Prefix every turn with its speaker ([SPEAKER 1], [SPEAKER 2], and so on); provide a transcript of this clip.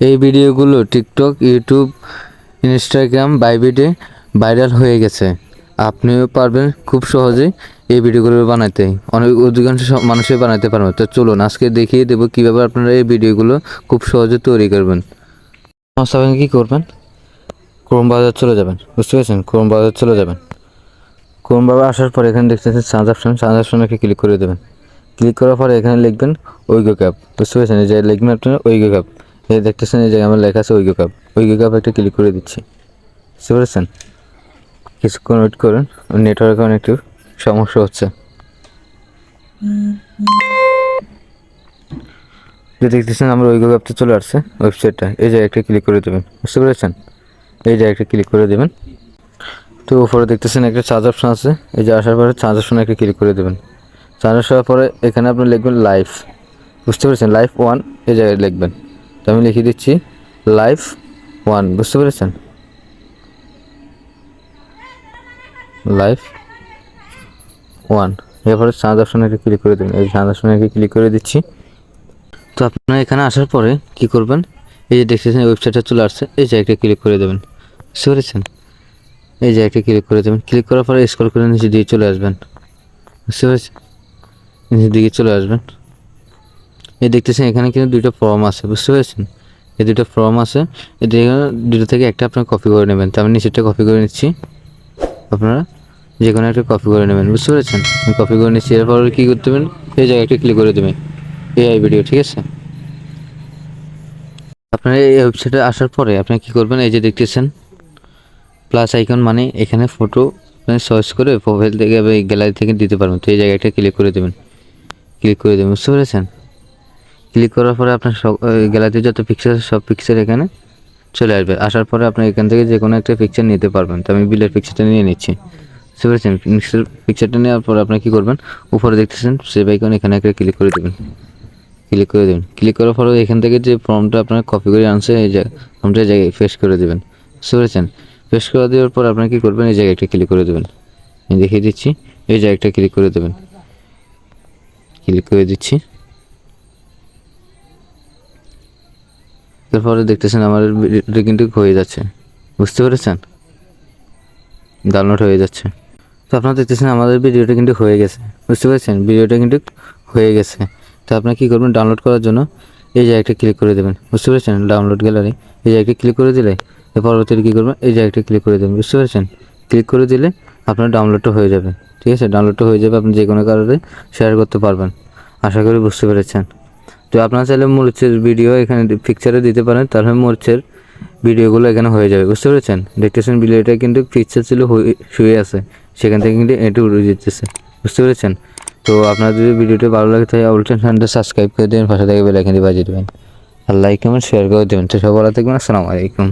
[SPEAKER 1] এই ভিডিওগুলো TikTok YouTube Instagram বাইবিটে ভাইরাল হয়ে গেছে। আপনিও পারবেন খুব সহজেই এই ভিডিওগুলো বানাতে। অনেক অধিকাংশ সব মানুষই বানাতে পারবে তো চলুন আজকে দেখিয়ে দেবো কীভাবে আপনারা এই ভিডিওগুলো খুব সহজে তৈরি করবেন। সমস্যা কী করবেন? ক্রোম বাজার চলে যাবেন বুঝতে পেরেছেন? ক্রোম বাজার চলে যাবেন। ক্রোম বাজার আসার পর এখানে দেখতেছেন সার্চ অপশন অপশনকে ক্লিক করে দেবেন। ক্লিক করার পরে এখানে লিখবেন ওইগো ক্যাপ বুঝতে পেরেছেন? এই যে লিখবেন আপনার ওইগো ক্যাপ এই দেখতেছেন, এই জায়গায় আমার লেখা আছে ওইগো ক্যাপ ওইগো ক্যাপ একটা ক্লিক করে দিচ্ছি। বুঝতে পেরেছেন? কিছুক্ষণ ওয়েট করুন নেটওয়ার্কে অনেক একটু সমস্যা হচ্ছে। যে দেখতেছেন, আমার ওইগো ক্যাপটা চলে আসছে ওয়েবসাইটটা এই জায়গায় একটা ক্লিক করে দেবেন। বুঝতে পেরেছেন? এই জায়গায় একটা ক্লিক করে দেবেন। তো উপরে দেখতেছেন, একটা চার্জ অপশন আছে। এই যে আসার পরে চার্জ অপশনে একটা ক্লিক করে দেবেন। চার্জ আসার পরে এখানে আপনি লিখবেন লাইফ বুঝতে পেরেছেন? লাইফ ওয়ান এই জায়গায় লিখবেন। আমি লিখে দিচ্ছি লাইফ ওয়ান বুঝতে পেরেছেন? লাইফ ওয়ান এরপরে চার্জ অপশনে ক্লিক করে দেবেন এই একটা ক্লিক করে দিচ্ছি। তো আপনারা এখানে আসার পরে কি করবেন? এই যে দেখতেছেন ওয়েবসাইটটা চলে আসছে, এই জায়গাটা ক্লিক করে দেবেন। বুঝতে পেরেছেন? এই জায়গাটা ক্লিক করে দেবেন। ক্লিক করার পরে স্ক্রল করে নিচে দিয়ে চলে আসবেন। বুঝতে পেরেছেন? নিচের দিকে চলে আসবেন। এই দেখতেছেন, এখানে কিন্তু দুইটা ফর্ম আছে, বুঝতে পেরেছেন? এই দুটো ফর্ম আছে এই দুটো- থেকে একটা আপনার কপি করে নেবেন। তো আমি নিচেরটা কপি করে নিচ্ছি। আপনারা যে কোনো একটা কপি করে নেবেন, বুঝতে পেরেছেন? কপি করে নিচ্ছি, এরপর কী করতে হবে? এই জায়গাটা ক্লিক করে দেবেন। এআই ভিডিও ঠিক আছে? আপনার এই ওয়েবসাইটে আসার পরে আপনি কি করবেন? এই যে দেখতেছেন প্লাস আইকন মানে এখানে ফটো সার্চ করে প্রোফাইল থেকে গ্যালারি থেকে দিতে পারবেন। তো এই জায়গাটা ক্লিক করে দেবেন। ক্লিক করে দেবেন, বুঝতে পেরেছেন? ক্লিক করার পরে আপনার সব গ্যালারিতে যত পিকচার সব পিকচার এখানে চলে আসবে। আসার পরে আপনি এখান থেকে যে কোনো একটা পিকচার নিতে পারবেন। তো আমি বিলের পিকচারটা নিয়ে নিচ্ছি। বুঝতে পেরেছেন? পিকচারটা নেওয়ার পর আপনি কী করবেন? উপরে দেখতেছেন সেভ আইকন এখানে একটা ক্লিক করে দেবেন। ক্লিক করে দেবেন। ক্লিক করার পরে এখান থেকে যে ফর্মটা আপনার কপি করে আনছে, এই ফর্মটা জায়গায় পেস্ট করে দেবেন। বুঝতে পেরেছেন? পেস্ট করে দেওয়ার পর আপনার কী করবেন? এই জায়গায় একটা ক্লিক করে দেবেন। আমি দেখিয়ে দিচ্ছি, এই জায়গাটা ক্লিক করে দেবেন। ক্লিক করে দিচ্ছি। তারপরে দেখতেছেন আমার কিন্তু হয়ে যাচ্ছে। বুঝতে পেরেছেন? ডাউনলোড হয়ে যাচ্ছে। তো আপনারা দেখতেছেন আমাদের ভিডিওটা কিন্তু হয়ে গেছে। বুঝতে পেরেছেন? ভিডিওটা কিন্তু হয়ে গেছে। তো আপনারা কী করবেন? ডাউনলোড করার জন্য এই জায়গাটা ক্লিক করে দেবেন। বুঝতে পেরেছেন? Download gallery. এই জায়গাটা ক্লিক করে দিলে পরবর্তীতে কী করবেন? এই জায়গাটা ক্লিক করে দেবেন। বুঝতে পেরেছেন? ক্লিক করে দিলে আপনার ডাউনলোডটা হয়ে যাবে। ঠিক আছে? ডাউনলোডটা হয়ে যাবে। আপনি যে কোনো কারণে শেয়ার করতে পারবেন। আশা করি বুঝতে পেরেছেন। তো আপনারা চাইলে মরিচের ভিডিও এখানে পিকচারে দিতে পারেন, তাহলে মরিচের ভিডিওগুলো এখানে হয়ে যাবে, বুঝতে পেরেছেন? দেখতেছেন ভিডিওটা কিন্তু পিকচার ছিল শুয়ে আছে, সেখান থেকে কিন্তু এটি উড়ে যেতেছে, বুঝতে পেরেছেন? তো আপনার যদি ভিডিওটা ভালো লাগে, তাহলে অবশ্যই চ্যানেলটা সাবস্ক্রাইব করে দেবেন, পাশে থেকে বেলাইকানটি বাজিয়ে দেবেন। আর লাইক কমেন্ট শেয়ার করে দেবেন। তো সব ভালো থাকবেন, আসসালামু আলাইকুম।